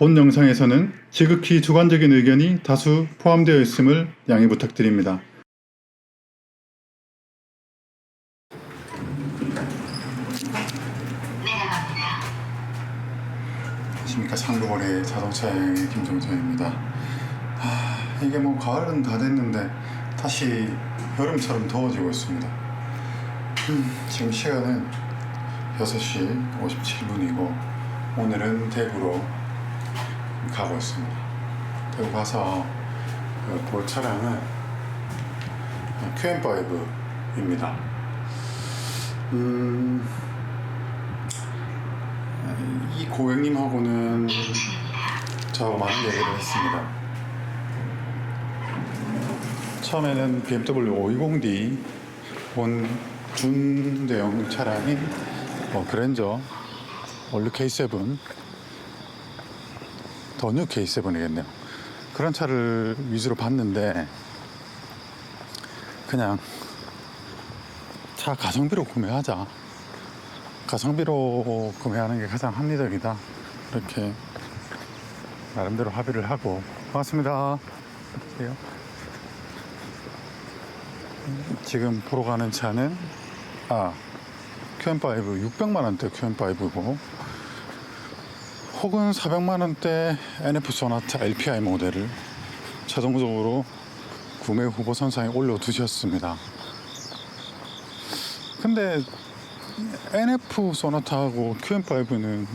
본 영상에서는 지극히 주관적인 의견이 다수 포함되어 있음을 양해 부탁드립니다. 안녕하십니까 상부거래 자동차의 김정철입니다. 아, 이게 뭐 가을은 다 됐는데 다시 여름처럼 더워지고 있습니다. 음, 지금 시간은 6시 57분이고 오늘은 대구로 가고 있습니다. 대구 가서 그, 볼 차량은 QM5입니다. 음, 이 고객님하고는 저하고 많은 얘기를 했습니다. 처음에는 BMW 520D 본 준대형 차량인 뭐 그랜저 원류 K7 더뉴 K7이겠네요. 그런 차를 위주로 봤는데 그냥 차 가성비로 구매하자. 가성비로 구매하는 게 가장 합리적이다. 이렇게 나름대로 합의를 하고. 안녕하세요. 지금 보러 가는 차는 아 QM5 600만 원대 QM5고 혹은 400만 원대 NF 소나타 LPI 모델을 최종적으로 구매 후보 선상에 올려두셨습니다. 근데 NF 소나타하고 QM5는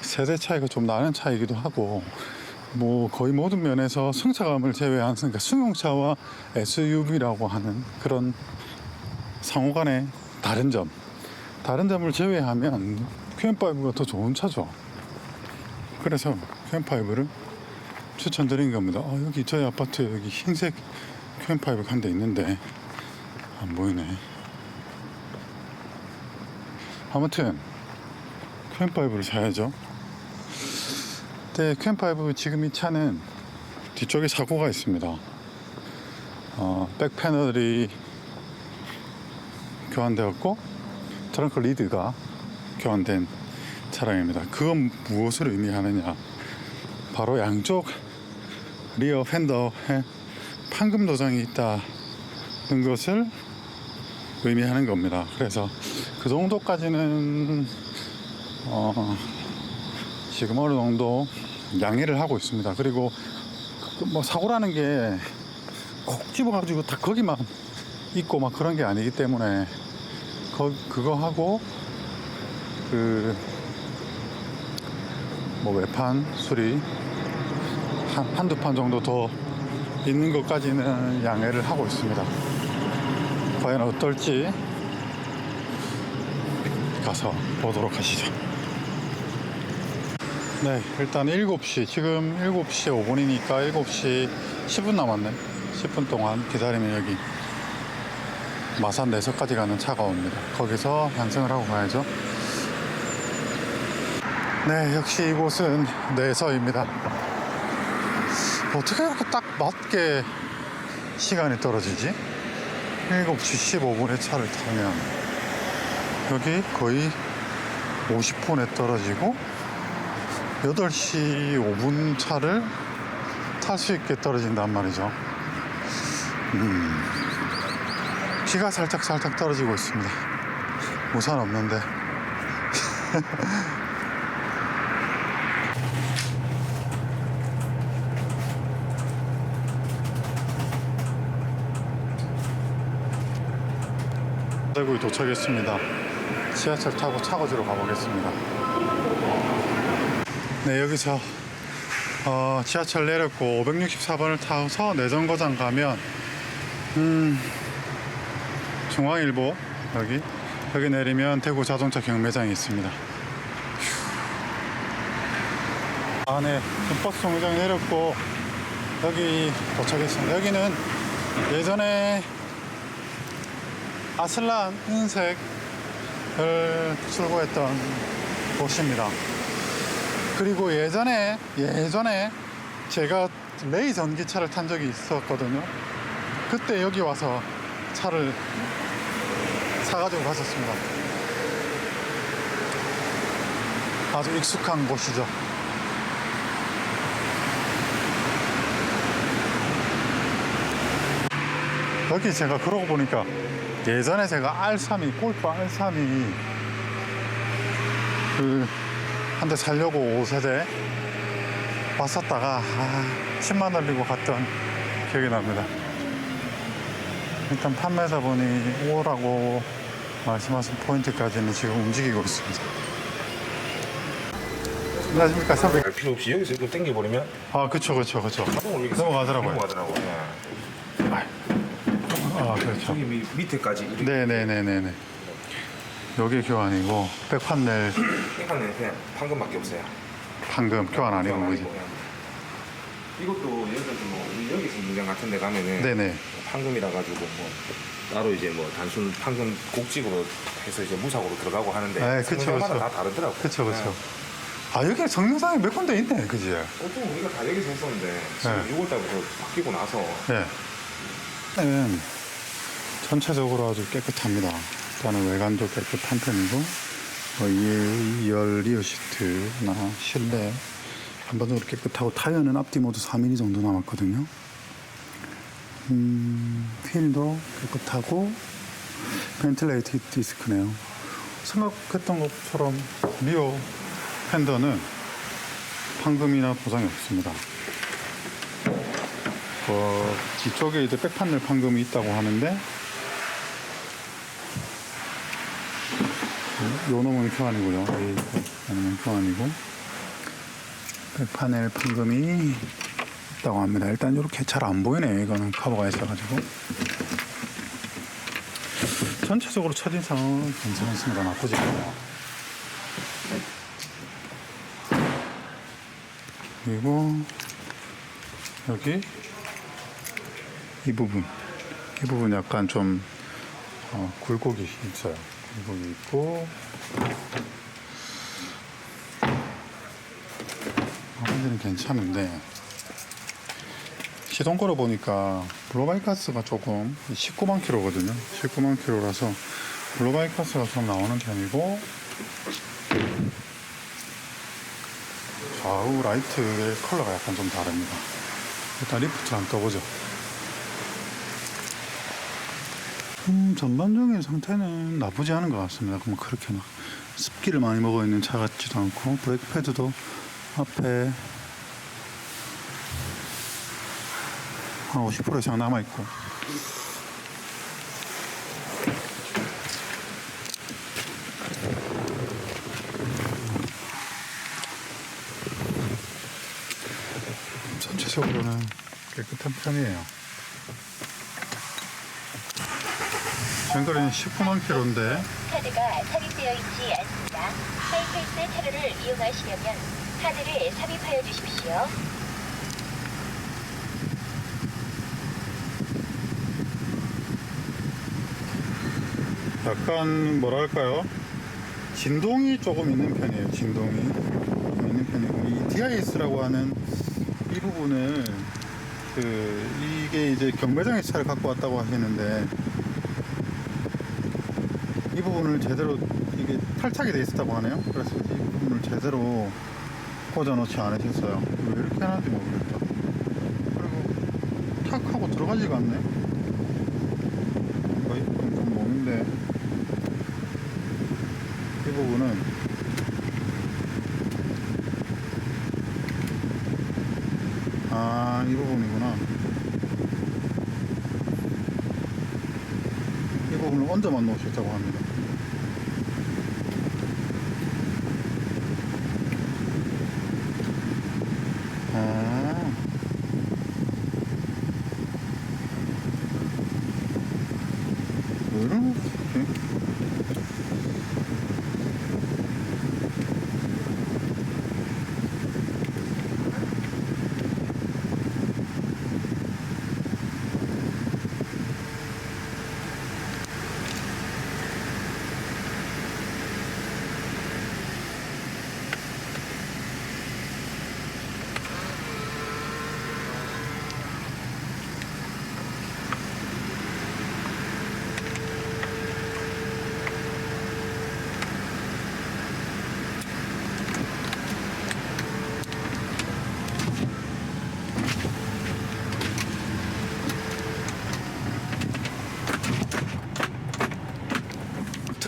세대 차이가 좀 나는 차이기도 하고 뭐 거의 모든 면에서 승차감을 제외한 그러니까 승용차와 SUV라고 하는 그런 상호 간의 다른 점 다른 점을 제외하면 QM5가 더 좋은 차죠. 그래서 QM5를 추천드린 겁니다. 아, 여기 저희 아파트 여기 흰색 QM5 한대 있는데 안 보이네. 아무튼 QM5를 사야죠. 근데 QM5 지금 이 차는 뒤쪽에 사고가 있습니다. 어, 백 패널이 교환되었고 트렁크 리드가 교환된 차량입니다. 그건 무엇을 의미하느냐? 바로 양쪽 리어 팬더에 판금 도장이 있다는 것을 의미하는 겁니다. 그래서 그 정도까지는 어, 지금 어느 정도 양해를 하고 있습니다. 그리고 그뭐 사고라는 게 콕 집어가지고 다 거기만 있고 막 그런 게 아니기 때문에 거, 그거 하고 그 뭐 외판 수리 한, 한두 판 정도 더 있는 것까지는 양해를 하고 있습니다. 과연 어떨지 가서 보도록 하시죠. 네, 일단 7시, 지금 7시 5분이니까 7시 10분 남았네. 10분 동안 기다리면 여기 마산 내서까지 가는 차가 옵니다. 거기서 환승을 하고 가야죠. 네, 역시 이곳은 내서입니다. 어떻게 이렇게 딱 맞게 시간이 떨어지지? 7시 15분에 차를 타면 여기 거의 50분에 떨어지고 8시 5분 차를 탈 수 있게 떨어진단 말이죠. 음, 비가 살짝 살짝 떨어지고 있습니다. 우산 없는데. 대구에 도착했습니다. 지하철 타고 차고지로 가보겠습니다. 네, 여기서 어, 지하철 내렸고 564번을 타서 내정거장 가면 음, 중앙일보 여기 여기 내리면 대구 자동차 경매장이 있습니다. 휴. 안에 버스 정류장 내렸고 여기 도착했습니다. 여기는 예전에 아슬란 흰색을 출고했던 곳입니다. 그리고 예전에 예전에 제가 레이 전기차를 탄 적이 있었거든요. 그때 여기 와서 차를 사가지고 가셨습니다. 아주 익숙한 곳이죠. 여기 제가 그러고 보니까 예전에 제가 R32 골프 R32 그 한 대 살려고 5세대 왔었다가 아, 10만 올리고 갔던 기억이 납니다. 일단 판매자분이 오라고 말씀하신 포인트까지는 지금 움직이고 있습니다. 안녕하십니까 300. 갈 필요 없이 여기서 이거 당겨버리면 아 그쵸 그쵸 그쵸. 넘어가더라고요. 넘어가더라고. 예. 아 그렇죠. 저기 미, 밑에까지 이렇게 네네네네네. 여기 교환이고 백판넬 하는 그냥 판금밖에 없어요. 방금 교환 아니고 교환 뭐지? 아니고 그냥. 이것도 예를 들어서 뭐 우리 여기서 문장 같은 데 가면은 네네. 판금이라 가지고 뭐 따로 이제 뭐 단순 판금 곡직으로 해서 이제 무상으로 들어가고 하는데 네, 그쵸, 성능마다 그쵸. 다 다르더라고. 그쵸 그쵸. 아 여기 성능상에 몇 군데 있네 그지? 보통 우리가 다 여기서 했었는데 지금 네. 6월 달부터 바뀌고 나서 네. 는 전체적으로 아주 깨끗합니다. 일단은 외관도 깨끗한 편이고 뭐 이, 이열 리어 시트나 실내 전반적으로 깨끗하고 타이어는 앞뒤 모두 3mm 정도 남았거든요. 음, 휠도 깨끗하고 벤틀레이트 디스크네요. 생각했던 것처럼 리어 팬더는 황금이나 보상이 없습니다. 어, 뒤쪽에 이제 백판넬 판금이 있다고 하는데 요 놈은 교환이고요. 이 놈은 교환이고 백판넬 판금이 있다고 합니다. 일단 이렇게 잘 안 보이네. 이거는 커버가 있어가지고 전체적으로 첫인상은 괜찮습니다. 나쁘지 않아요. 그리고 여기 이 부분 이 부분 약간 좀 어, 굴곡이 있어요 굴곡이 있고. 나머지는 괜찮은데 시동 걸어 보니까 블로바이 가스가 조금 19만 킬로거든요. 19만 킬로라서 블로바이 가스가 좀 나오는 편이고. 좌우 라이트의 컬러가 약간 좀 다릅니다. 일단 리프트 한번 떠보죠 음, 전반적인 상태는 나쁘지 않은 것 같습니다. 그럼 그렇게 막 습기를 많이 먹어 있는 차 같지도 않고 브레이크 패드도 앞에 한 50% 이상 남아 있고. 전체적으로는 깨끗한 편이에요. 전거리는 19만 킬로인데 카드가 삽입되어 있지 않습니다. 하이패스 차로를 이용하시려면 카드를 삽입하여 주십시오. 약간 뭐랄까요 진동이 조금 있는 편이에요 진동이 좀 있는 편이고 이 DIS라고 하는 이 부분을 그 이게 이제 경매장에 차를 갖고 왔다고 하시는데 이 부분을 제대로 이게 탈착이 돼 있었다고 하네요. 그래서 이 부분을 제대로 꽂아 놓지 않으셨어요. 왜 이렇게 하는지 모르겠다. 그리고 탁 하고 들어가지가 않네. 거의 좀 몸인데. 이 부분은 아, 이 부분이구나. 이 부분을 얹어만 놓으셨다고 합니다. 아. 왜 이러는 거지?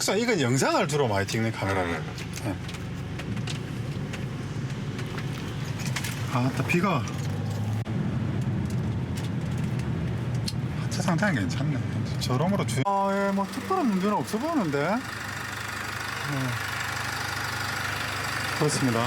특성 이건 영상을 주로 많이 찍는 카메라고. 예. 아따 비가 하체 상태는 괜찮네. 저러므로 주. 아예 뭐 특별한 문제는 없어 보이는데. 예. 그렇습니다.